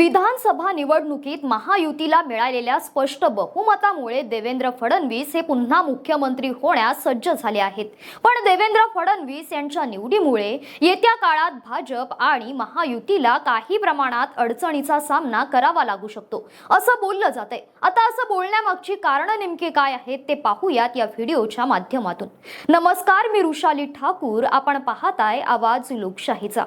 विधानसभा निवडणुकीत महायुतीला मिळालेल्या स्पष्ट बहुमतामुळे देवेंद्र फडणवीस हे पुन्हा मुख्यमंत्री होण्यास सज्ज झाले आहेत. पण देवेंद्र फडणवीस यांच्या निवडीमुळे येत्या काळात भाजप आणि महायुतीला काही प्रमाणात अडचणीचा सामना करावा लागू शकतो. असं बोललं जातंय. आता असं बोलण्यामागची कारणं नेमकी काय आहेत ते पाहूयात या व्हिडिओच्या माध्यमातून. नमस्कार मी रुशाली ठाकूर. आपण पाहताय आवाज लोकशाहीचा.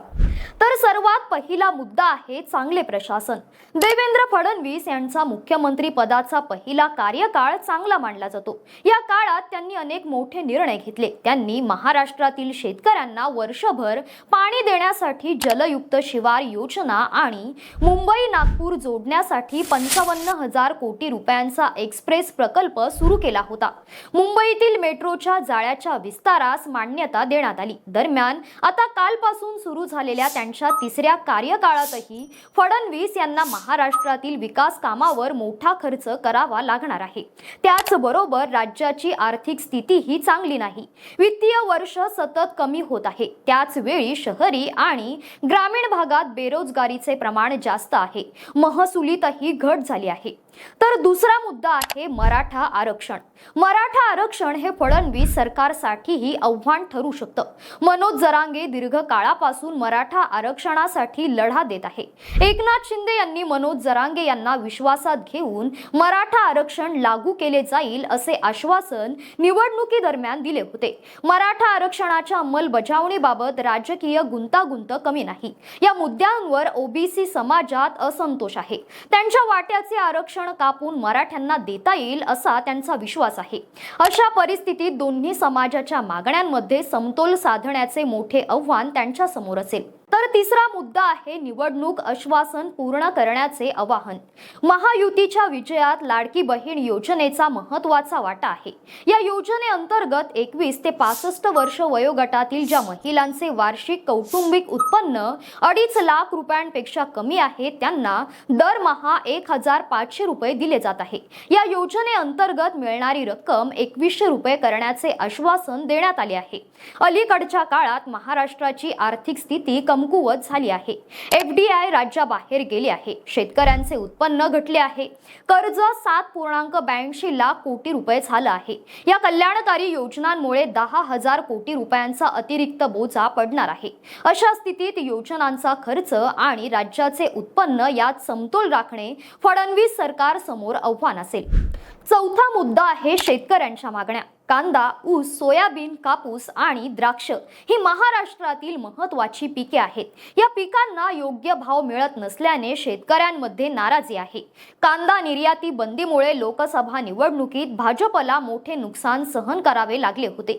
तर सर्वात पहिला मुद्दा आहे चांगले प्रशासन. देवेंद्र फडणवीस यांचा मुख्यमंत्री पदाचा पहिला कार्यकाळ चांगला मानला जातो. या काळात त्यांनी अनेक मोठे निर्णय घेतले. त्यांनी महाराष्ट्रातील शेतकऱ्यांना वर्षभर पाणी देण्यासाठी जलयुक्त शिवार योजना आणि मुंबई नागपूर जोडण्यासाठी पंचावन्न हजार कोटी रुपयांचा एक्सप्रेस प्रकल्प सुरू केला होता. मुंबईतील मेट्रोच्या जाळ्याच्या विस्तारास मान्यता देण्यात आली. दरम्यान आता कालपासून सुरू झालेल्या त्यांच्या तिसऱ्या कार्यकाळातही फडणवीस यांना महाराष्ट्रातील विकास कामावर मोठा खर्च करावा लागणार आहे. त्याचबरोबर राज्याची आर्थिक स्थितीही चांगली नाही. वित्तीय वर्ष सतत कमी होत आहे. त्याच वेळी शहरी आणि ग्रामीण भागात बेरोजगारीचे प्रमाण जास्त आहे. महसुलीतही घट झाली आहे. तर दुसरा मुद्दा आहे मराठा आरक्षण. मराठा आरक्षण हे फडणवीस सरकारसाठीही आव्हान ठरू शकतं. मनोज जरांगे दीर्घ काळापासून मराठा आरक्षणासाठी लढा देत आहे. एकनाथ शिंदे यांनी मनोज जरांगे यांना विश्वासात घेऊन मराठा आरक्षण लागू केले जाईल असे आश्वासन निवडणुकीदरम्यान दिले होते. मराठा आरक्षणाच्या अंमलबजावणीबाबत राजकीय गुंतागुंत कमी नाही. या मुद्द्यांवर ओबीसी समाजात असंतोष आहे. त्यांच्या वाट्याचे आरक्षण कापून मराठ्यांना देता येईल असा त्यांचा विश्वास आहे. अशा परिस्थितीत दोन्ही समाजाच्या मागण्यांमध्ये समतोल साधण्याचे मोठे आव्हान त्यांच्यासमोर असेल. तर तिसरा मुद्दा आहे निवडणूक आश्वासन पूर्ण करण्याचे आवाहन. महायुतीच्या विजयात लाडकी बहीण योजनेचा महत्त्वाचा वाटा आहे. या योजनेअंतर्गत एकवीस ते पासष्ट वर्ष वयोगटातील ज्या महिलांचे वार्षिक कौटुंबिक उत्पन्न अडीच लाख रुपयांपेक्षा कमी आहे त्यांना दरमहा एक हजार पाचशे रुपये दिले जात आहे. या योजनेअंतर्गत मिळणारी रक्कम एकवीसशे रुपये करण्याचे आश्वासन देण्यात आले आहे. अलीकडच्या काळात महाराष्ट्राची आर्थिक स्थिती कमकुवत झाली आहे. एफडीआय राज्याबाहेर गेले आहे. शेतकऱ्यांचे उत्पन्न घटले आहे. कर्ज सात पूर्णांक ब्याऐंशी लाख कोटी रुपये झालं आहे. या कल्याणकारी योजनांमुळे दहा हजार कोटी रुपयांचा अतिरिक्त बोजा पडणार आहे. अशा स्थितीत योजनांचा खर्च आणि राज्याचे उत्पन्न यात समतोल राखणे फडणवीस सरकार समोर आव्हान असेल. चौथा मुद्दा आहे शेतकऱ्यांच्या मागण्या. कांदा ऊस सोयाबीन कापूस आणि द्राक्ष ही महाराष्ट्रातील महत्वाची पिके आहेत. या पिकांना योग्य भाव मिळत नसल्याने शेतकऱ्यांमध्ये नाराजी आहे. कांदा निर्याती बंदीमुळे लोकसभा निवडणुकीत भाजपला मोठे नुकसान सहन करावे लागले होते.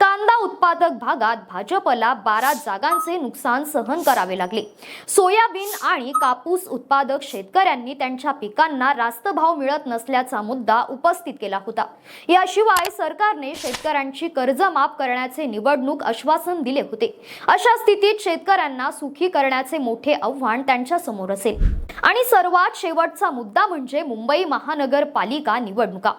कांदा उत्पादक भागात भाजपला बारा जागांचे नुकसान सहन करावे लागले. सोयाबीन आणि कापूस उत्पादक शेतकऱ्यांनी त्यांच्या पिकांना रास्त भाव मिळत नसल्याचा मुद्दा उपस्थित केला होता. याशिवाय सरकार सरकारने शेतकऱ्यांची कर्ज माफ करण्याचे निवडणूक आश्वासन दिले होते. अशा स्थितीत शेतकऱ्यांना सुखी करण्याचे मोठे आव्हान त्यांच्यासमोर असेल. आणि सर्वात शेवटचा मुद्दा म्हणजे मुंबई महानगरपालिका निवडणुका.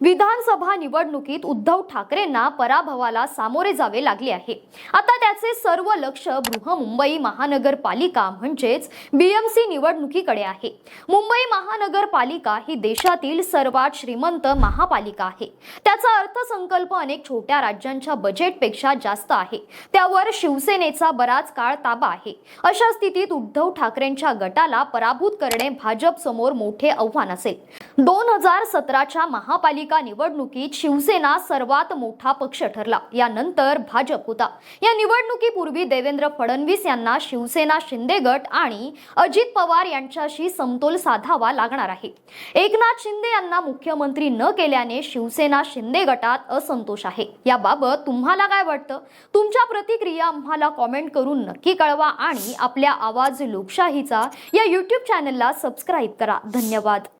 विधानसभा निवडणुकीत उद्धव ठाकरेंना पराभवाला सामोरे जावे लागले आहे. आता त्याचे सर्व लक्ष बृहमुंबई महानगरपालिका म्हणजेच बीएमसी निवडणुकीकडे आहे. मुंबई महानगरपालिका ही देशातील सर्वात श्रीमंत महापालिका आहे. त्याचा अर्थ अर्थसंकल्प अनेक छोट्या राज्यांच्या बजेटपेक्षा जास्त आहे. त्यावर शिवसेनेचा बराच काळ ताबा आहे. अशा स्थितीत उद्धव ठाकरेंच्या गटाला पराभूत करणे भाजप समोर मोठे आव्हान असेल. दोन हजार सतराच्या महापालिका निवडणुकीत शिवसेना सर्वात मोठा पक्ष ठरला. यानंतर भाजप होता. या निवडणुकीपूर्वी देवेंद्र फडणवीस यांना शिवसेना शिंदे गट आणि अजित पवार यांच्याशी समतोल साधावा लागणार आहे. एकनाथ शिंदे यांना मुख्यमंत्री न केल्याने शिवसेना शिंदे गटात असंतोष आहे. याबाबत तुम्हाला काय वाटतं? तुमच्या प्रतिक्रिया आम्हाला कॉमेंट करून नक्की कळवा आणि आपल्या आवाज लोकशाहीचा या यूट्यूब चॅनलला सबस्क्राईब करा. धन्यवाद.